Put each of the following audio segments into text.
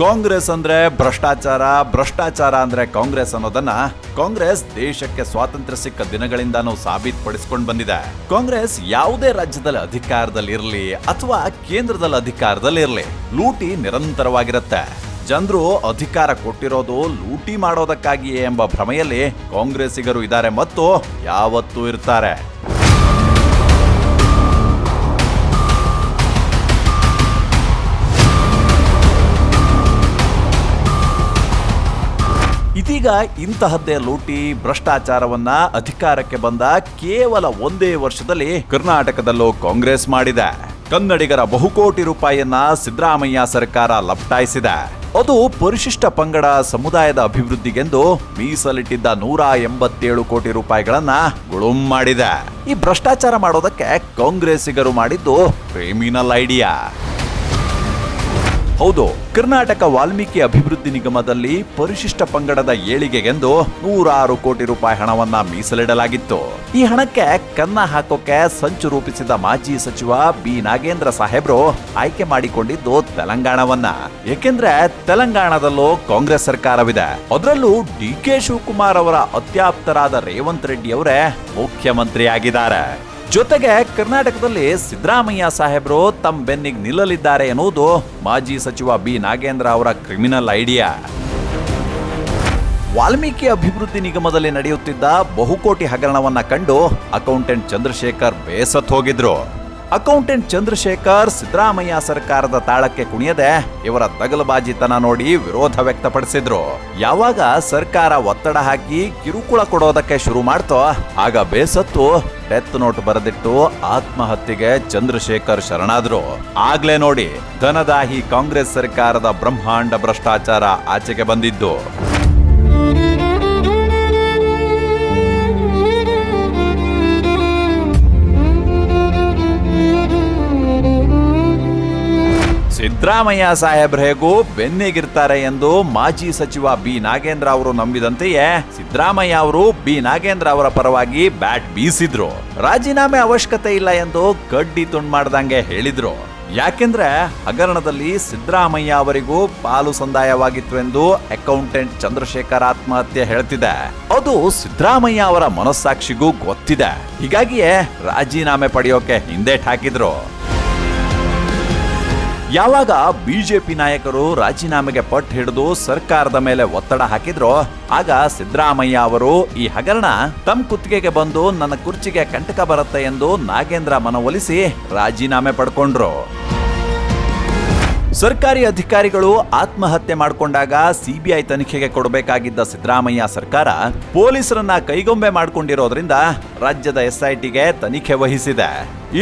ಕಾಂಗ್ರೆಸ್ ಅಂದ್ರೆ ಭ್ರಷ್ಟಾಚಾರ ಭ್ರಷ್ಟಾಚಾರ ಅಂದ್ರೆ ಕಾಂಗ್ರೆಸ್ ಅನ್ನೋದನ್ನ ಕಾಂಗ್ರೆಸ್ ದೇಶಕ್ಕೆ ಸ್ವಾತಂತ್ರ್ಯ ಸಿಕ್ಕ ದಿನಗಳಿಂದಾನೂ ಸಾಬೀತುಪಡಿಸಿಕೊಂಡು ಬಂದಿದೆ. ಕಾಂಗ್ರೆಸ್ ಯಾವುದೇ ರಾಜ್ಯದಲ್ಲಿ ಅಧಿಕಾರದಲ್ಲಿ ಇರಲಿ ಅಥವಾ ಕೇಂದ್ರದಲ್ಲಿ ಅಧಿಕಾರದಲ್ಲಿ ಇರಲಿ, ಲೂಟಿ ನಿರಂತರವಾಗಿರುತ್ತೆ. ಜನರು ಅಧಿಕಾರ ಕೊಟ್ಟಿರೋದು ಲೂಟಿ ಮಾಡೋದಕ್ಕಾಗಿಯೇ ಎಂಬ ಭ್ರಮೆಯಲ್ಲಿ ಕಾಂಗ್ರೆಸ್ಸಿಗರು ಇದ್ದಾರೆ ಮತ್ತು ಯಾವತ್ತೂ ಇರ್ತಾರೆ. ಇದೀಗ ಇಂತಹದ್ದೇ ಲೂಟಿ, ಭ್ರಷ್ಟಾಚಾರವನ್ನ ಅಧಿಕಾರಕ್ಕೆ ಬಂದ ಕೇವಲ ಒಂದೇ ವರ್ಷದಲ್ಲಿ ಕರ್ನಾಟಕದಲ್ಲೂ ಕಾಂಗ್ರೆಸ್ ಮಾಡಿದೆ. ಕನ್ನಡಿಗರ ಬಹುಕೋಟಿ ರೂಪಾಯಿಯನ್ನ ಸಿದ್ದರಾಮಯ್ಯ ಸರ್ಕಾರ ಲಪಟಾಯಿಸಿದೆ. ಅದು ಪರಿಶಿಷ್ಟ ಪಂಗಡ ಸಮುದಾಯದ ಅಭಿವೃದ್ಧಿಗೆಂದು ಮೀಸಲಿಟ್ಟಿದ್ದ ನೂರ ಎಂಬತ್ತೇಳು ಕೋಟಿ ರೂಪಾಯಿಗಳನ್ನ ಗುಳುಂ ಮಾಡಿದೆ. ಈ ಭ್ರಷ್ಟಾಚಾರ ಮಾಡೋದಕ್ಕೆ ಕಾಂಗ್ರೆಸ್ಸಿಗರು ಮಾಡಿದ್ದು ಕ್ರಿಮಿನಲ್ ಐಡಿಯಾ. ಹೌದು, ಕರ್ನಾಟಕ ವಾಲ್ಮೀಕಿ ಅಭಿವೃದ್ಧಿ ನಿಗಮದಲ್ಲಿ ಪರಿಶಿಷ್ಟ ಪಂಗಡದ ಏಳಿಗೆಗೆಂದು ನೂರಾರು ಕೋಟಿ ರೂಪಾಯಿ ಹಣವನ್ನ ಮೀಸಲಿಡಲಾಗಿತ್ತು. ಈ ಹಣಕ್ಕೆ ಕನ್ನ ಹಾಕೋಕೆ ಸಂಚು ರೂಪಿಸಿದ ಮಾಜಿ ಸಚಿವ ಬಿ. ನಾಗೇಂದ್ರ ಸಾಹೇಬ್ರು ಆಯ್ಕೆ ಮಾಡಿಕೊಂಡಿದ್ದು ತೆಲಂಗಾಣವನ್ನ. ಏಕೆಂದ್ರೆ ತೆಲಂಗಾಣದಲ್ಲೂ ಕಾಂಗ್ರೆಸ್ ಸರ್ಕಾರವಿದೆ. ಅದರಲ್ಲೂ ಡಿ. ಕೆ. ಶಿವಕುಮಾರ್ ಅವರ ಅತ್ಯಾಪ್ತರಾದ ರೇವಂತ್ ರೆಡ್ಡಿ ಅವರೇ ಮುಖ್ಯಮಂತ್ರಿ ಆಗಿದ್ದಾರೆ ಜೊತೆಗೆ ಕರ್ನಾಟಕದಲ್ಲಿ ಸಿದ್ದರಾಮಯ್ಯ ಸಾಹೇಬರು ತಮ್ಮ ಬೆನ್ನಿಗೆ ನಿಲ್ಲಲಿದ್ದಾರೆ ಎನ್ನುವುದು ಮಾಜಿ ಸಚಿವ ಬಿ ನಾಗೇಂದ್ರ ಅವರ ಕ್ರಿಮಿನಲ್ ಐಡಿಯಾ. ವಾಲ್ಮೀಕಿ ಅಭಿವೃದ್ಧಿ ನಿಗಮದಲ್ಲಿ ನಡೆಯುತ್ತಿದ್ದ ಬಹುಕೋಟಿ ಹಗರಣವನ್ನ ಕಂಡು ಅಕೌಂಟೆಂಟ್ ಚಂದ್ರಶೇಖರ್ ಬೇಸತ್ ಹೋಗಿದ್ರು. ಅಕೌಂಟೆಂಟ್ ಚಂದ್ರಶೇಖರ್ ಸಿದ್ದರಾಮಯ್ಯ ಸರ್ಕಾರದ ತಾಳಕ್ಕೆ ಕುಣಿಯದೆ ಇವರ ದಗಲಬಾಜಿತನ ನೋಡಿ ವಿರೋಧ ವ್ಯಕ್ತಪಡಿಸಿದ್ರು. ಯಾವಾಗ ಸರ್ಕಾರ ಒತ್ತಡ ಹಾಕಿ ಕಿರುಕುಳ ಕೊಡೋದಕ್ಕೆ ಶುರು ಮಾಡ್ತೋ, ಆಗ ಬೇಸತ್ತು ಡೆತ್ ನೋಟ್ ಬರೆದಿಟ್ಟು ಆತ್ಮಹತ್ಯೆಗೆ ಚಂದ್ರಶೇಖರ್ ಶರಣಾದ್ರು. ಆಗ್ಲೇ ನೋಡಿ ಧನದಾಹಿ ಕಾಂಗ್ರೆಸ್ ಸರ್ಕಾರದ ಬ್ರಹ್ಮಾಂಡ ಭ್ರಷ್ಟಾಚಾರ ಆಚೆಗೆ ಬಂದಿದ್ದು. ಸಿದ್ದರಾಮಯ್ಯ ಸಾಹೇಬ್ರ ಹೇಗೂ ಬೆನ್ನಿಗಿರ್ತಾರೆ ಎಂದು ಮಾಜಿ ಸಚಿವ ಬಿ ನಾಗೇಂದ್ರ ಅವರು ನಂಬಿದಂತೆಯೇ ಸಿದ್ದರಾಮಯ್ಯ ಅವರು ಬಿ ನಾಗೇಂದ್ರ ಅವರ ಪರವಾಗಿ ಬ್ಯಾಟ್ ಬೀಸಿದ್ರು. ರಾಜೀನಾಮೆ ಅವಶ್ಯಕತೆ ಇಲ್ಲ ಎಂದು ಕಡ್ಡಿ ತುಂಡ್ ಮಾಡ್ದಂಗೆ ಹೇಳಿದ್ರು. ಯಾಕೆಂದ್ರೆ ಹಗರಣದಲ್ಲಿ ಸಿದ್ದರಾಮಯ್ಯ ಅವರಿಗೂ ಪಾಲು ಸಂದಾಯವಾಗಿತ್ತು ಎಂದು ಅಕೌಂಟೆಂಟ್ ಚಂದ್ರಶೇಖರ್ ಆತ್ಮಹತ್ಯೆ ಹೇಳ್ತಿದೆ. ಅದು ಸಿದ್ದರಾಮಯ್ಯ ಅವರ ಮನಸ್ಸಾಕ್ಷಿಗೂ ಗೊತ್ತಿದೆ. ಹೀಗಾಗಿಯೇ ರಾಜೀನಾಮೆ ಪಡೆಯೋಕೆ ಹಿಂದೇಟ್ ಹಾಕಿದ್ರು. ಯಾವಾಗ ಬಿಜೆಪಿ ನಾಯಕರು ರಾಜೀನಾಮೆಗೆ ಪಟ್ಟು ಹಿಡಿದು ಸರ್ಕಾರದ ಮೇಲೆ ಒತ್ತಡ ಹಾಕಿದ್ರೋ, ಆಗ ಸಿದ್ದರಾಮಯ್ಯ ಅವರು ಈ ಹಗರಣ ತಮ್ಮ ಕುತ್ತಿಗೆಗೆ ಬಂದು ನನ್ನ ಕುರ್ಚಿಗೆ ಕಂಟಕ ಬರುತ್ತೆ ಎಂದು ನಾಗೇಂದ್ರ ಮನವೊಲಿಸಿ ರಾಜೀನಾಮೆ ಪಡ್ಕೊಂಡ್ರು. ಸರ್ಕಾರಿ ಅಧಿಕಾರಿಗಳು ಆತ್ಮಹತ್ಯೆ ಮಾಡಿಕೊಂಡಾಗ ಸಿಬಿಐ ತನಿಖೆಗೆ ಕೊಡಬೇಕಾಗಿದ್ದ ಸಿದ್ದರಾಮಯ್ಯ ಸರ್ಕಾರ ಪೊಲೀಸರನ್ನ ಕೈಗೊಂಬೆ ಮಾಡಿಕೊಂಡಿರೋದ್ರಿಂದ ರಾಜ್ಯದ ಎಸ್ಐಟಿಗೆ ತನಿಖೆ ವಹಿಸಿದೆ.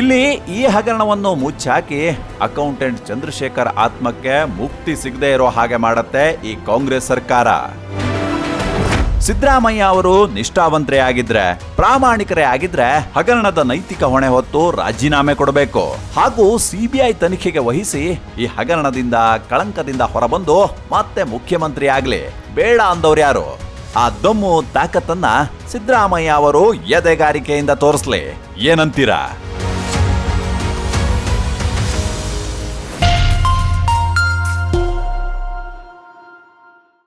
ಇಲ್ಲಿ ಈ ಹಗರಣವನ್ನು ಮುಚ್ಚಾಕಿ ಅಕೌಂಟೆಂಟ್ ಚಂದ್ರಶೇಖರ್ ಆತ್ಮಕ್ಕೆ ಮುಕ್ತಿ ಸಿಗದೇ ಇರೋ ಹಾಗೆ ಮಾಡತ್ತೆ ಈ ಕಾಂಗ್ರೆಸ್ ಸರ್ಕಾರ. ಸಿದ್ದರಾಮಯ್ಯ ಅವರು ನಿಷ್ಠಾವಂತರೇ ಆಗಿದ್ರೆ ಪ್ರಾಮಾಣಿಕರೇ ಆಗಿದ್ರೆ ಹಗರಣದ ನೈತಿಕ ಹೊಣೆ ಹೊತ್ತು ರಾಜೀನಾಮೆ ಕೊಡಬೇಕು. ಹಾಗೂ ಸಿಬಿಐ ತನಿಖೆಗೆ ವಹಿಸಿ ಈ ಹಗರಣದಿಂದ, ಕಳಂಕದಿಂದ ಹೊರಬಂದು ಮತ್ತೆ ಮುಖ್ಯಮಂತ್ರಿ ಆಗ್ಲಿ. ಬೇಡ ಅಂದವ್ರು ಯಾರು? ಆ ದಮ್ಮು ತಾಕತ್ತನ್ನ ಸಿದ್ದರಾಮಯ್ಯ ಅವರು ಎದೆಗಾರಿಕೆಯಿಂದ ತೋರಿಸ್ಲಿ. ಏನಂತೀರಾ?